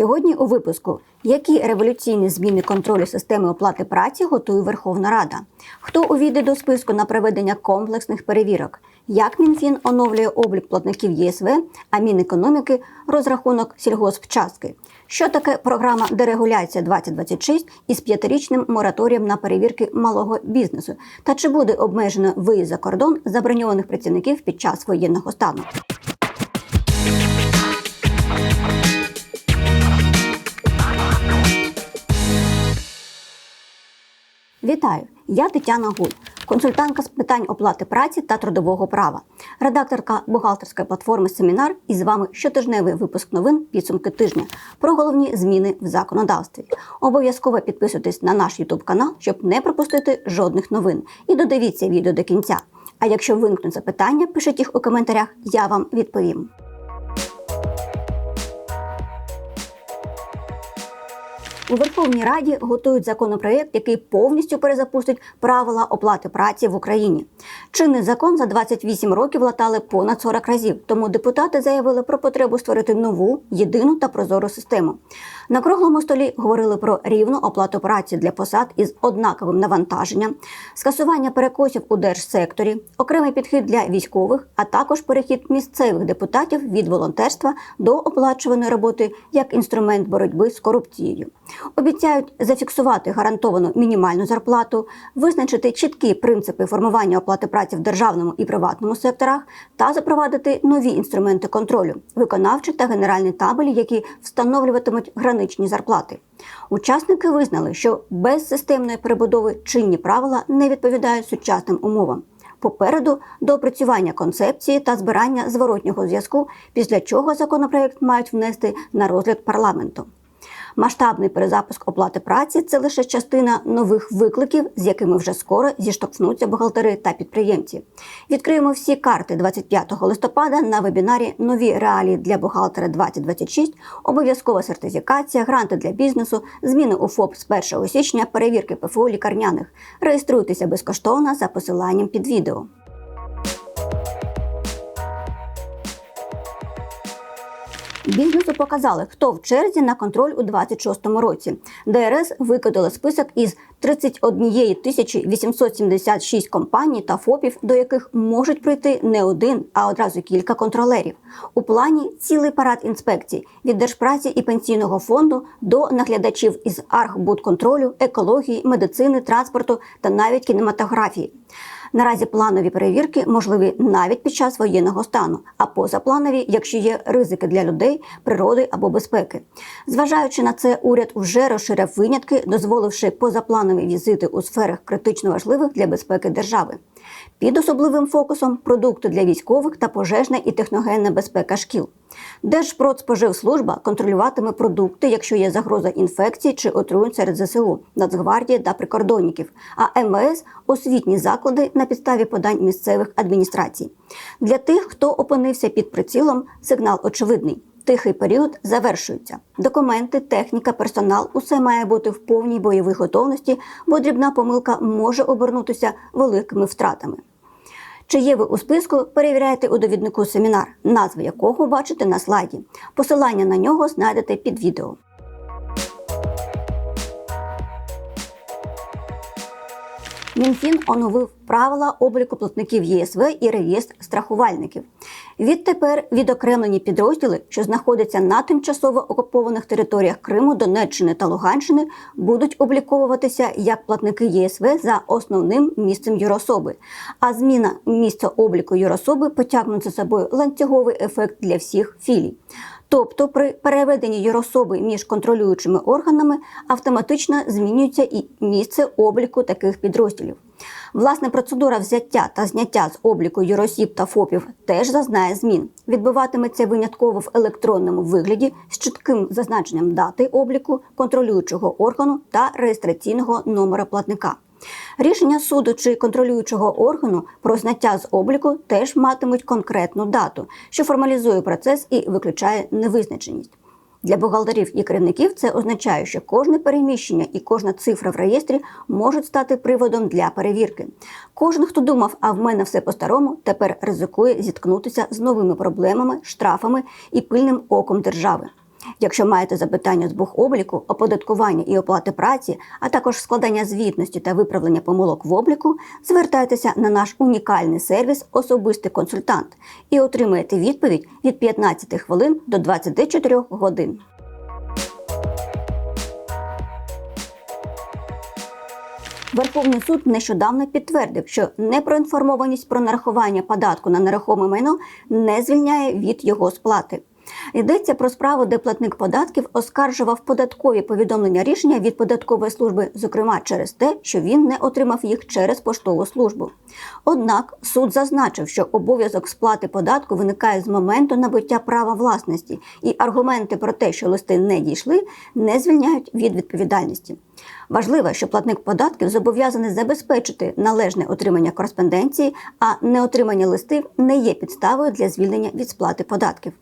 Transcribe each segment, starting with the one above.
Сьогодні у випуску які революційні зміни контролю системи оплати праці готує Верховна Рада? Хто увійде до списку на проведення комплексних перевірок? Як Мінфін оновлює облік платників ЄСВ, а Мінекономіки розрахунок сільгоспчастки? Що таке програма дерегуляція 2026 із п'ятирічним мораторієм на перевірки малого бізнесу? Та чи буде обмежено виїзд за кордон заброньованих працівників під час воєнного стану? Вітаю! Я Тетяна Гуль, консультантка з питань оплати праці та трудового права, редакторка бухгалтерської платформи Семінар. І з вами щотижневий випуск новин підсумки тижня про головні зміни в законодавстві. Обов'язково підписуйтесь на наш YouTube канал, щоб не пропустити жодних новин. І додивіться відео до кінця. А якщо виникнуть запитання, пишіть їх у коментарях, я вам відповім. У Верховній Раді готують законопроєкт, який повністю перезапустить правила оплати праці в Україні. Чинний закон за 28 років латали понад 40 разів. Тому депутати заявили про потребу створити нову, єдину та прозору систему. На круглому столі говорили про рівну оплату праці для посад із однаковим навантаженням, скасування перекосів у держсекторі, окремий підхід для військових, а також перехід місцевих депутатів від волонтерства до оплачуваної роботи як інструмент боротьби з корупцією. Обіцяють зафіксувати гарантовану мінімальну зарплату, визначити чіткі принципи формування оплати праці в державному і приватному секторах та запровадити нові інструменти контролю, виконавчі та генеральні табелі, які встановлюватимуть граничні зарплати. Учасники визнали, що без системної перебудови чинні правила не відповідають сучасним умовам. Попереду доопрацювання концепції та збирання зворотнього зв'язку, після чого законопроект мають внести на розгляд парламенту. Масштабний перезапуск оплати праці це лише частина нових викликів, з якими вже скоро зіштовхнуться бухгалтери та підприємці. Відкриємо всі карти 25 листопада на вебінарі Нові реалії для бухгалтера 2026, обов'язкова сертифікація, гранти для бізнесу, зміни у ФОП з 1 січня, перевірки ПФУ лікарняних. Реєструйтеся безкоштовно за посиланням під відео. Бізнесу показали, хто в черзі на контроль у 26-му році. ДРС викидали список із 31 тисячі 876 компаній та ФОПів, до яких можуть прийти не один, а одразу кілька контролерів. У плані цілий парад інспекцій від держпраці і пенсійного фонду до наглядачів із архбудконтролю, екології, медицини, транспорту та навіть кінематографії. Наразі планові перевірки можливі навіть під час воєнного стану, а позапланові, якщо є ризики для людей, природи або безпеки. Зважаючи на це, уряд вже розширяв винятки, дозволивши позапланові візити у сферах критично важливих для безпеки держави. Під особливим фокусом продукти для військових та пожежна і техногенна безпека шкіл. Держпродспоживслужба контролюватиме продукти, якщо є загроза інфекції чи отруєнь серед ЗСУ, Нацгвардії та прикордонників, а МВС освітні заклади на підставі подань місцевих адміністрацій. Для тих, хто опинився під прицілом, сигнал очевидний. Тихий період завершується. Документи, техніка, персонал усе має бути в повній бойовій готовності, бо дрібна помилка може обернутися великими втратами. Чи є ви у списку, перевіряйте у довіднику семінар, назву якого бачите на слайді. Посилання на нього знайдете під відео. Мінфін оновив правила обліку платників ЄСВ і реєстр страхувальників. Відтепер відокремлені підрозділи, що знаходяться на тимчасово окупованих територіях Криму, Донеччини та Луганщини, будуть обліковуватися як платники ЄСВ за основним місцем юрособи. А зміна місця обліку юрособи потягнуть за собою ланцюговий ефект для всіх філій. Тобто при переведенні юрособи між контролюючими органами автоматично змінюється і місце обліку таких підрозділів. Власне, процедура взяття та зняття з обліку юросіб та ФОПів теж зазнає змін. Відбуватиметься винятково в електронному вигляді з чітким зазначенням дати обліку, контролюючого органу та реєстраційного номера платника. Рішення суду чи контролюючого органу про зняття з обліку теж матимуть конкретну дату, що формалізує процес і виключає невизначеність. Для бухгалтерів і керівників це означає, що кожне переміщення і кожна цифра в реєстрі можуть стати приводом для перевірки. Кожен, хто думав, а в мене все по-старому, тепер ризикує зіткнутися з новими проблемами, штрафами і пильним оком держави. Якщо маєте запитання з бухобліку, оподаткування і оплати праці, а також складання звітності та виправлення помилок в обліку, звертайтеся на наш унікальний сервіс Особистий консультант і отримаєте відповідь від 15 хвилин до 24 годин. Верховний суд нещодавно підтвердив, що непроінформованість про нарахування податку на нерухоме майно не звільняє від його сплати. Йдеться про справу, де платник податків оскаржував податкові повідомлення рішення від податкової служби, зокрема через те, що він не отримав їх через поштову службу. Однак суд зазначив, що обов'язок сплати податку виникає з моменту набуття права власності, і аргументи про те, що листи не дійшли, не звільняють від відповідальності. Важливо, що платник податків зобов'язаний забезпечити належне отримання кореспонденції, а неотримання листів не є підставою для звільнення від сплати податків.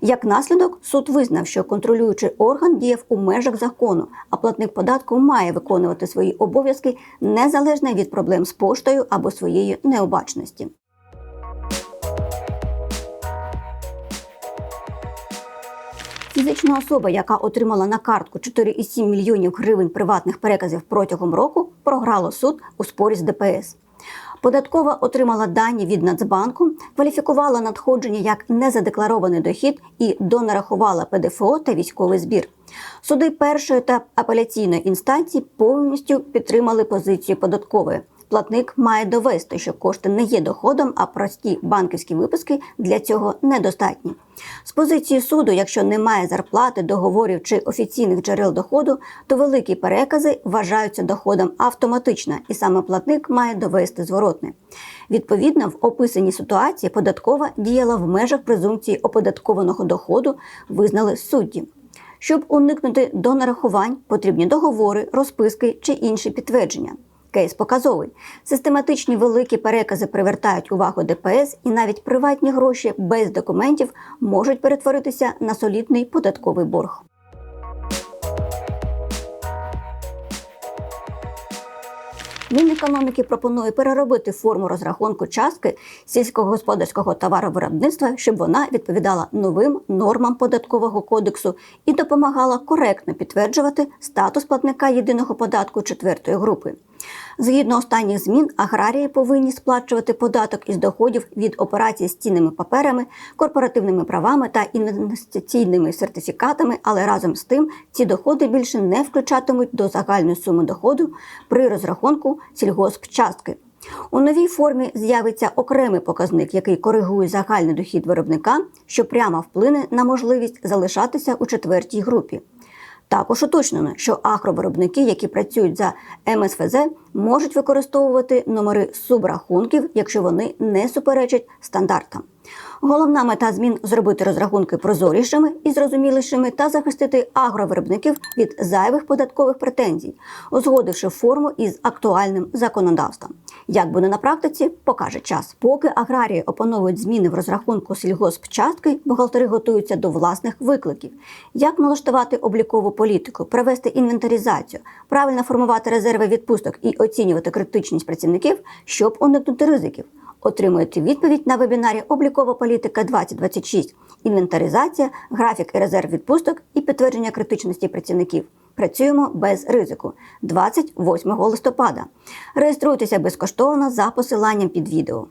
Як наслідок, суд визнав, що контролюючий орган діяв у межах закону, а платник податку має виконувати свої обов'язки незалежно від проблем з поштою або своєї необачності. Фізична особа, яка отримала на картку 4,7 мільйонів гривень приватних переказів протягом року, програла суд у спорі з ДПС. Податкова отримала дані від Нацбанку, кваліфікувала надходження як незадекларований дохід і донарахувала ПДФО та військовий збір. Суди першої та апеляційної інстанції повністю підтримали позицію податкової. Платник має довести, що кошти не є доходом, а прості банківські виписки для цього недостатні. З позиції суду, якщо немає зарплати, договорів чи офіційних джерел доходу, то великі перекази вважаються доходом автоматично, і саме платник має довести зворотне. Відповідно, в описаній ситуації податкова діяла в межах презумпції оподаткованого доходу, визнали судді. Щоб уникнути до нарахувань, потрібні договори, розписки чи інші підтвердження. Кейс показовий. Систематичні великі перекази привертають увагу ДПС, і навіть приватні гроші без документів можуть перетворитися на солідний податковий борг. Мінекономіки пропонує переробити форму розрахунку частки сільськогосподарського товаровиробництва, щоб вона відповідала новим нормам податкового кодексу і допомагала коректно підтверджувати статус платника єдиного податку четвертої групи. Згідно останніх змін, аграрії повинні сплачувати податок із доходів від операцій з цінними паперами, корпоративними правами та інвестиційними сертифікатами, але разом з тим ці доходи більше не включатимуть до загальної суми доходу при розрахунку сільгоспчастки. У новій формі з'явиться окремий показник, який коригує загальний дохід виробника, що прямо вплине на можливість залишатися у четвертій групі. Також уточнено, що агровиробники, які працюють за МСФЗ, можуть використовувати номери субрахунків, якщо вони не суперечать стандартам. Головна мета змін зробити розрахунки прозорішими і зрозумілішими та захистити агровиробників від зайвих податкових претензій, узгодивши форму із актуальним законодавством. Як буде на практиці, покаже час. Поки аграрії опановують зміни в розрахунку сільгоспчастки, бухгалтери готуються до власних викликів: як налаштувати облікову політику, провести інвентаризацію, правильно формувати резерви відпусток і оцінювати критичність працівників, щоб уникнути ризиків. Отримуєте відповідь на вебінарі Облікова політика 2026, інвентаризація, графік і резерв відпусток і підтвердження критичності працівників. Працюємо без ризику 28 листопада. Реєструйтеся безкоштовно за посиланням під відео.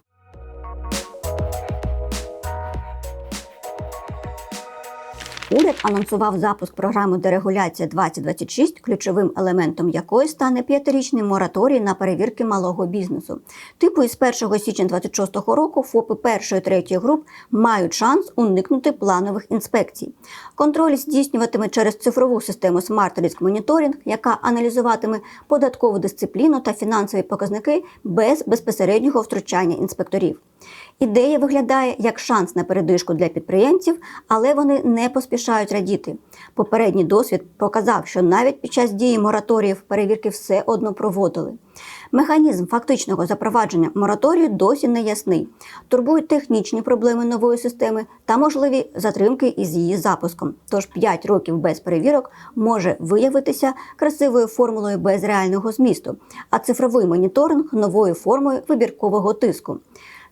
Уряд анонсував запуск програми дерегуляція 2026, ключовим елементом якої стане п'ятирічний мораторій на перевірки малого бізнесу. Типу із 1 січня 2026 року ФОПи першої третьої груп мають шанс уникнути планових інспекцій. Контроль здійснюватиме через цифрову систему Smart Risk Monitoring, яка аналізуватиме податкову дисципліну та фінансові показники без безпосереднього втручання інспекторів. Ідея виглядає як шанс на передишку для підприємців, але вони не поспішають радіти. Попередній досвід показав, що навіть під час дії мораторіїв перевірки все одно проводили. Механізм фактичного запровадження мораторію досі не ясний. Турбують технічні проблеми нової системи та можливі затримки із її запуском. Тож 5 років без перевірок може виявитися красивою формулою без реального змісту, а цифровий моніторинг новою формою вибіркового тиску.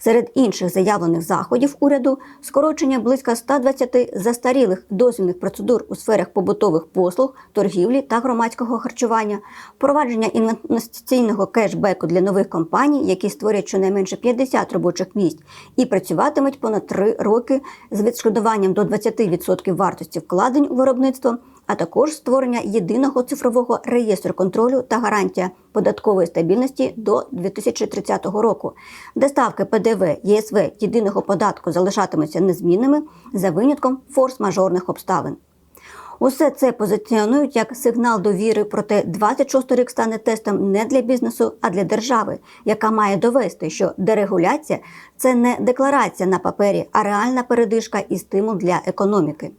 Серед інших заявлених заходів уряду скорочення близько 120 застарілих дозвільних процедур у сферах побутових послуг, торгівлі та громадського харчування, впровадження інвестиційного кешбеку для нових компаній, які створять щонайменше 50 робочих місць і працюватимуть понад 3 роки з відшкодуванням до 20% вартості вкладень у виробництво а також створення єдиного цифрового реєстру контролю та гарантія податкової стабільності до 2030 року, де ставки ПДВ, ЄСВ єдиного податку залишатимуться незмінними за винятком форс-мажорних обставин. Усе це позиціонують як сигнал довіри, проте 26 рік стане тестом не для бізнесу, а для держави, яка має довести, що дерегуляція це не декларація на папері, а реальна передишка і стимул для економіки.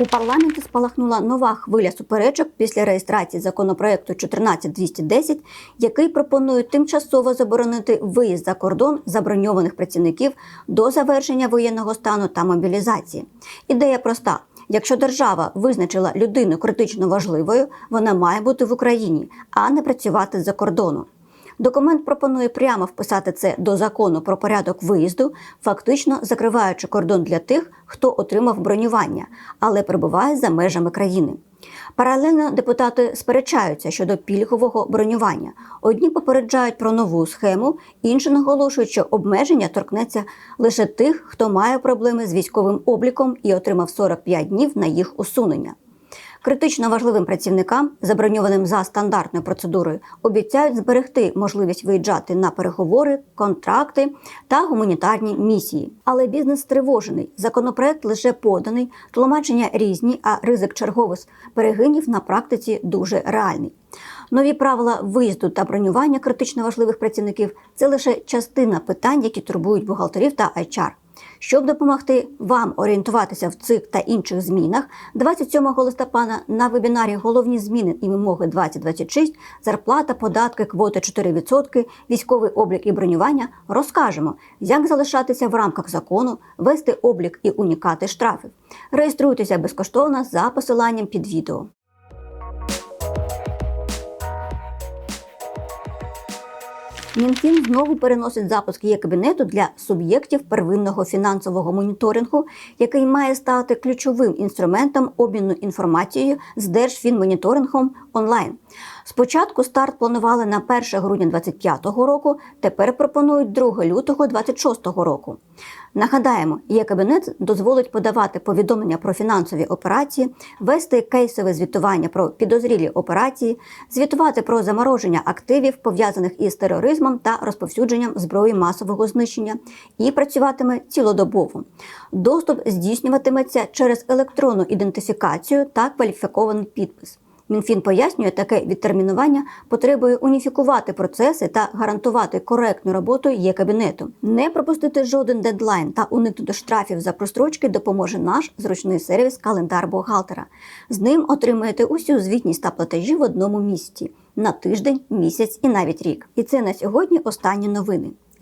У парламенті спалахнула нова хвиля суперечок після реєстрації законопроекту 14210, який пропонує тимчасово заборонити виїзд за кордон заброньованих працівників до завершення воєнного стану та мобілізації. Ідея проста. Якщо держава визначила людину критично важливою, вона має бути в Україні, а не працювати за кордоном. Документ пропонує прямо вписати це до закону про порядок виїзду, фактично закриваючи кордон для тих, хто отримав бронювання, але перебуває за межами країни. Паралельно депутати сперечаються щодо пільгового бронювання. Одні попереджають про нову схему, інші наголошують, що обмеження торкнеться лише тих, хто має проблеми з військовим обліком і отримав 45 днів на їх усунення. Критично важливим працівникам, заброньованим за стандартною процедурою, обіцяють зберегти можливість виїжджати на переговори, контракти та гуманітарні місії. Але бізнес стривожений. Законопроект лише поданий, тлумачення різні, а ризик чергових перегинів на практиці дуже реальний. Нові правила виїзду та бронювання критично важливих працівників це лише частина питань, які турбують бухгалтерів та HR. Щоб допомогти вам орієнтуватися в цих та інших змінах, 27 листопада на вебінарі Головні зміни і вимоги 2026, зарплата, податки, квота 4%, військовий облік і бронювання розкажемо, як залишатися в рамках закону, вести облік і унікати штрафів. Реєструйтеся безкоштовно за посиланням під відео. Мінфін знову переносить запуск є кабінету для суб'єктів первинного фінансового моніторингу, який має стати ключовим інструментом обміну інформацією з Держфінмоніторингом онлайн. Спочатку старт планували на 1 грудня 2025 року, тепер пропонують 2 лютого 2026 року. Нагадаємо, є кабінет дозволить подавати повідомлення про фінансові операції, вести кейсове звітування про підозрілі операції, звітувати про замороження активів, пов'язаних із тероризмом та розповсюдженням зброї масового знищення, і працюватиме цілодобово. Доступ здійснюватиметься через електронну ідентифікацію та кваліфікований підпис. Мінфін пояснює, таке відтермінування потребує уніфікувати процеси та гарантувати коректну роботу є кабінету. Не пропустити жоден дедлайн та уникнути штрафів за прострочки допоможе наш зручний сервіс Календар бухгалтера. З ним отримаєте усю звітність та платежі в одному місці на тиждень, місяць і навіть рік. І це на сьогодні останні новини.